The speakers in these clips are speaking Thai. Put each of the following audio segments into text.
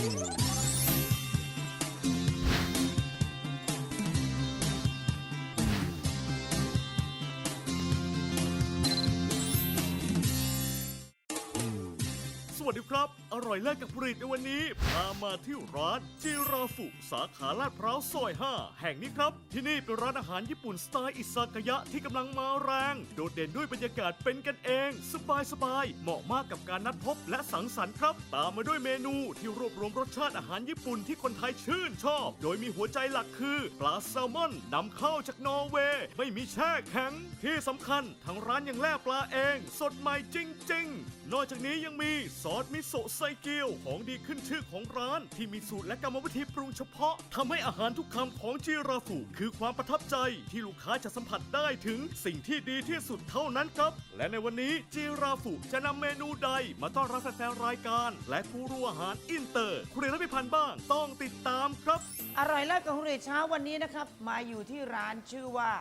ส วัสดีครับ อร่อยเลิศกับผลิตในวันนี้พามาที่ร้านจิราฟุสาขาลาดพร้าวซอย 5 แห่งนี้ครับ ที่นี่เป็นร้านอาหารญี่ปุ่นสไตล์อิซากายะที่กำลังมาแรง โดดเด่นด้วยบรรยากาศเป็นกันเอง สบายสบายๆเหมาะมากกับการนัดพบและสังสรรค์ครับ ตามมาด้วยเมนูที่รวบรวมรสชาติอาหารญี่ปุ่นที่คนไทยชื่นชอบ โดยมีหัวใจหลักคือปลาแซลมอนนำเข้าจากนอร์เวย์ไม่มีแช่แข็งที่สำคัญทางร้านยังแล่ปลาเอง สดใหม่จริง ๆ นอกจากนี้ยังมีซอสมิโซะไซเกียวของดีขึ้นชื่อของร้าน ที่มีสูตรและกรรมวิธีปรุงเฉพาะทำให้อาหารทุกคำของจิราฟุคือความประทับใจที่ลูกค้าจะสัมผัสได้ถึงสิ่งที่ดีที่สุดเท่านั้นครับ และในวันนี้จิราฟุจะนำเมนูใดมาต้อนรับแฟนๆรายการ และผู้รู้อาหารอินเตอร์คุณเรียนรับพิพันธ์บ้าง ต้องติดตามครับ อร่อยเลิศกับคุณเรเช้าวันนี้นะครับ มาอยู่ที่ร้านชื่อว่า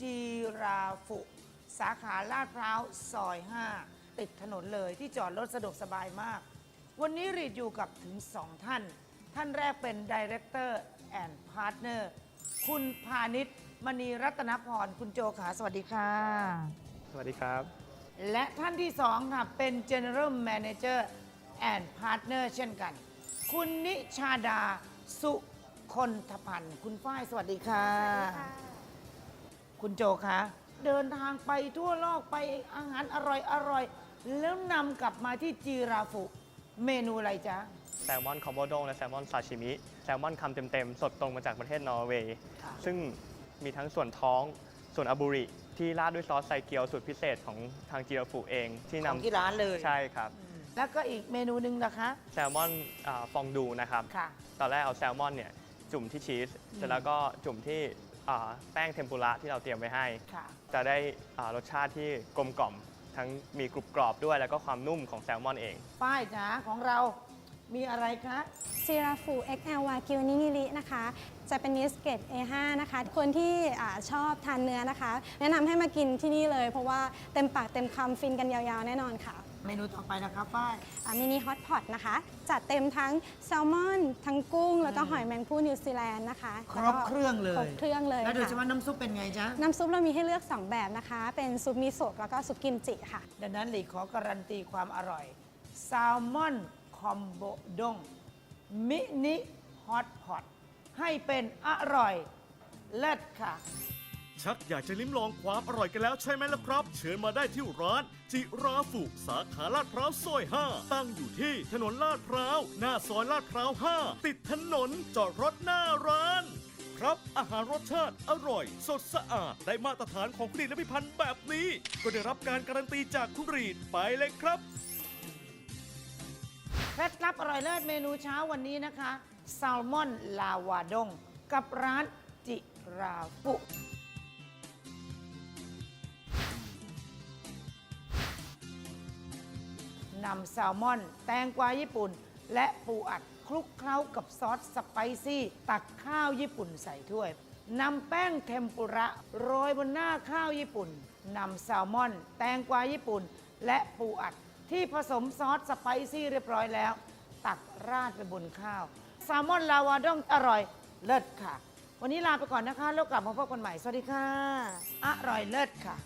จีราฟุสาขาลาดพร้าวซอย 5 ติดถนนเลยที่จอดรถสะดวกสบายมาก วันนี้รีดอยู่กับถึง 2 ท่าน ท่านแรกเป็น Director and Partner คุณพาณิชย์มณีรัตนพร คุณโจขาสวัสดีค่ะ สวัสดีครับ และท่านที่สองค่ะ เป็น General Manager and Partner เช่นกัน คุณนิชาดาสุคนทพันธ์คุณฝ้ายสวัสดีค่ะ คุณโจคะเดินทางไปทั่วโลกไปอาหารอร่อยอร่อย แล้วนำกลับมาที่จีราฟุเมนูอะไรจ๊ะ แซลมอนคอมโบโดงและแซลมอนซาชิมิ แซลมอนคำเต็มๆ สดตรงมาจากประเทศนอร์เวย์ ค่ะ ซึ่งมีทั้งส่วนท้อง ส่วนอาบูริ ที่ราดด้วยซอสไซเกียวสูตรพิเศษของทางจิราฟุเองที่ของนำที่ร้านเลย ใช่ครับ แล้วก็อีกเมนูหนึ่งนะคะ แซลมอนอาฟองดูนะครับ ค่ะ ตอนแรกเอาแซลมอนเนี่ยจุ่มที่ชีส เสร็จแล้วก็จุ่มที่อ่าแป้งเทมปุระที่เราเตรียมไว้ให้ ค่ะ จะได้อ่ารสชาติที่กลมกล่อม ทั้งมีกรุบกรอบด้วย แล้วก็ความนุ่มของแซลมอนเอง ป้ายจ๋าของเรามีอะไรคะจิราฟู XL วากิวนิงิรินะคะ จะเป็นเนื้อสเกต A5 นะคะ คนที่อ่าชอบทานเนื้อนะคะ แนะนำให้มากินที่นี่เลย เพราะว่าเต็มปากเต็มคำฟินกันยาวๆ แน่นอนค่ะ เมนูต่อไปนะคะป้ายมินิฮอตพอตนะคะ จัดเต็มทั้งแซลมอน ทั้งกุ้ง แล้วก็หอยแมงผู้นิวซีแลนด์นะคะครบเครื่องเลย ครบเครื่องเลยแล้วโดยเฉค่ะพาะน้ำซุปเป็นไงจ๊ะ น้ำซุปเรามีให้เลือก 2 แบบนะคะ เป็นซุปมิโซะแล้วก็ซุปกิมจิค่ะ ดังนั้นหลีขอการันตีความอร่อยแซลมอนคอมโบดงมินิฮอตพอตให้เป็นอร่อยเลิศค่ะ ชักอยากจะลิ้มลองความอร่อยกันแล้วใช่ไหมล่ะครับ เชิญมาได้ที่ร้าน จิราฟุสาขาลาดพร้าวซอย 5 ตั้งอยู่ที่ถนนลาดพร้าว หน้าซอยลาดพร้าว 5 ติดถนนจอดรถหน้าร้าน ครับอาหารรสชาติอร่อย สดสะอาด ได้มาตรฐานของคุณรีดและพิพันธ์แบบนี้ ก็ได้รับการการันตีจากคุณรีดไปเลยครับเคล็ดลับอร่อยเลิศเมนูเช้าวันนี้นะคะแซลมอนลาวาดง กับร้านจิราฟุ นำแซลมอน แตงกวาญี่ปุ่น และปูอัดคลุกเคล้ากับซอสสไปซี่ ตักข้าวญี่ปุ่นใส่ถ้วยนำแป้งเทมปุระโรยบนหน้าข้าวญี่ปุ่นนำแซลมอน แตงกวาญี่ปุ่น และปูอัดที่ผสมซอสสไปซี่เรียบร้อยแล้ว ตักราดไปบนข้าวแซลมอนลาวาดองอร่อยเลิศค่ะ วันนี้ลาไปก่อนนะคะ แล้วกลับมาพบกันใหม่ สวัสดีค่ะ อร่อยเลิศค่ะ